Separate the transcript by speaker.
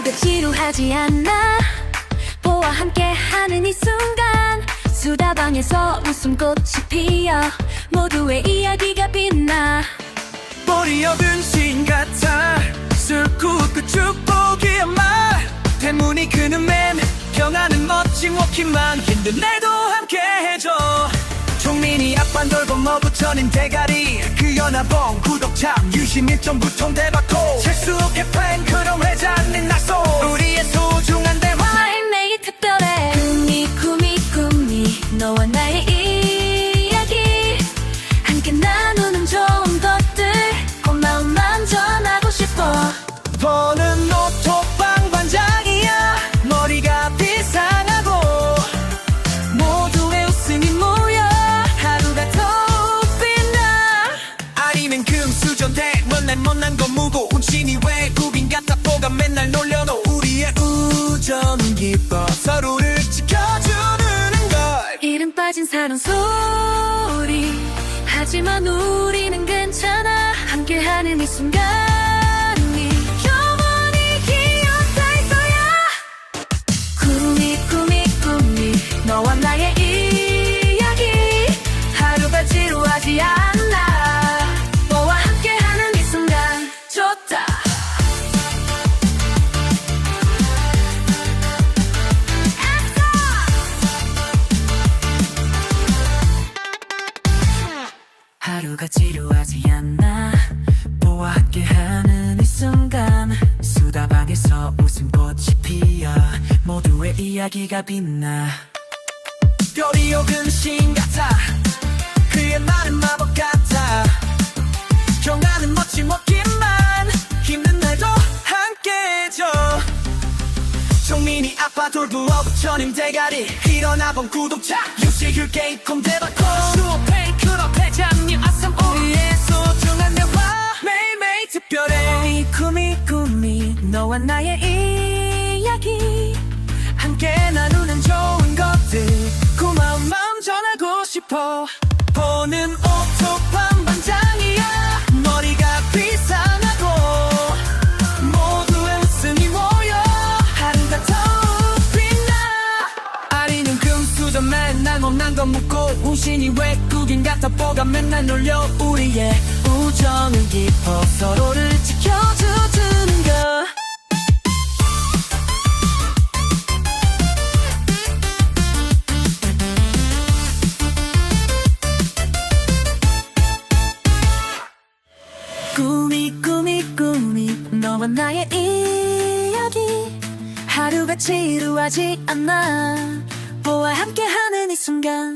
Speaker 1: 하루가 지루하지 않아. 보와 함께 하는 이 순간 수다방에서 웃음꽃이 피어 모두의 이야기가 빛나.
Speaker 2: 머리 얻은 신 같아. 술굿그 축복이야마 대문이 그는 맨 평안은 멋진 워킹만 힘든 날도 함께 해줘. 종민이 앞반 돌고 머부처님 대가리. 그 독참 유심 1점부터 대받고. 셀수 없게 팬크럼 회장님 낙소 우리의 소중한 대화.
Speaker 1: 매일매일 특별해. 꿈이 꿈이 꿈이 너와 나의 이야기. 함께 나누는 좋은 것들. 고마움만 전하고 싶어.
Speaker 2: 보는 노톡방 반장이야. 머리가 비상하고 모두의 웃음이 모여. 하루가 더 빛나. 아니면 금수저 대문날 못난 거 무거운 신이 외국인 같아 보가 맨날 놀려도 우리의 우정은 기뻐 서로를 지켜주는 걸.
Speaker 1: 이름 빠진 사랑 소리. 하지만 우리는 괜찮아. 함께하는 이 순간 하루가 지루하지
Speaker 2: 않나? 보와 함께하는 이 순간 수다방에서 웃음꽃이 피어 모두의 이야기가 빛나. 별이 오근 신 같아. 그의 말은 마법 같아. 경하는 멋진 먹기만 힘든 날도 함께해줘. 종민이 아빠 돌부어 부처님 대가리. 일어나 본 구독자 유시 휴 게임 콤 대박고 수업행 꿈이 너와 나의 이야기. 함께 나누는 좋은 것들. 고마운 마음 전하고 싶어. 보는 오토반 반장이야. 머리가 비상하고 모두의 웃음이 모여. 더 빛나. 아리는 금수저 맨날 못난 건 묻고 우신이 외국인 같아. 보가 맨날 놀려 우리의 우정은 깊어 서로를 지켜주는
Speaker 1: 꿈이 꿈이 꿈이 너와 나의 이야기. 하루가 지루하지 않아. 보아 함께하는 이 순간.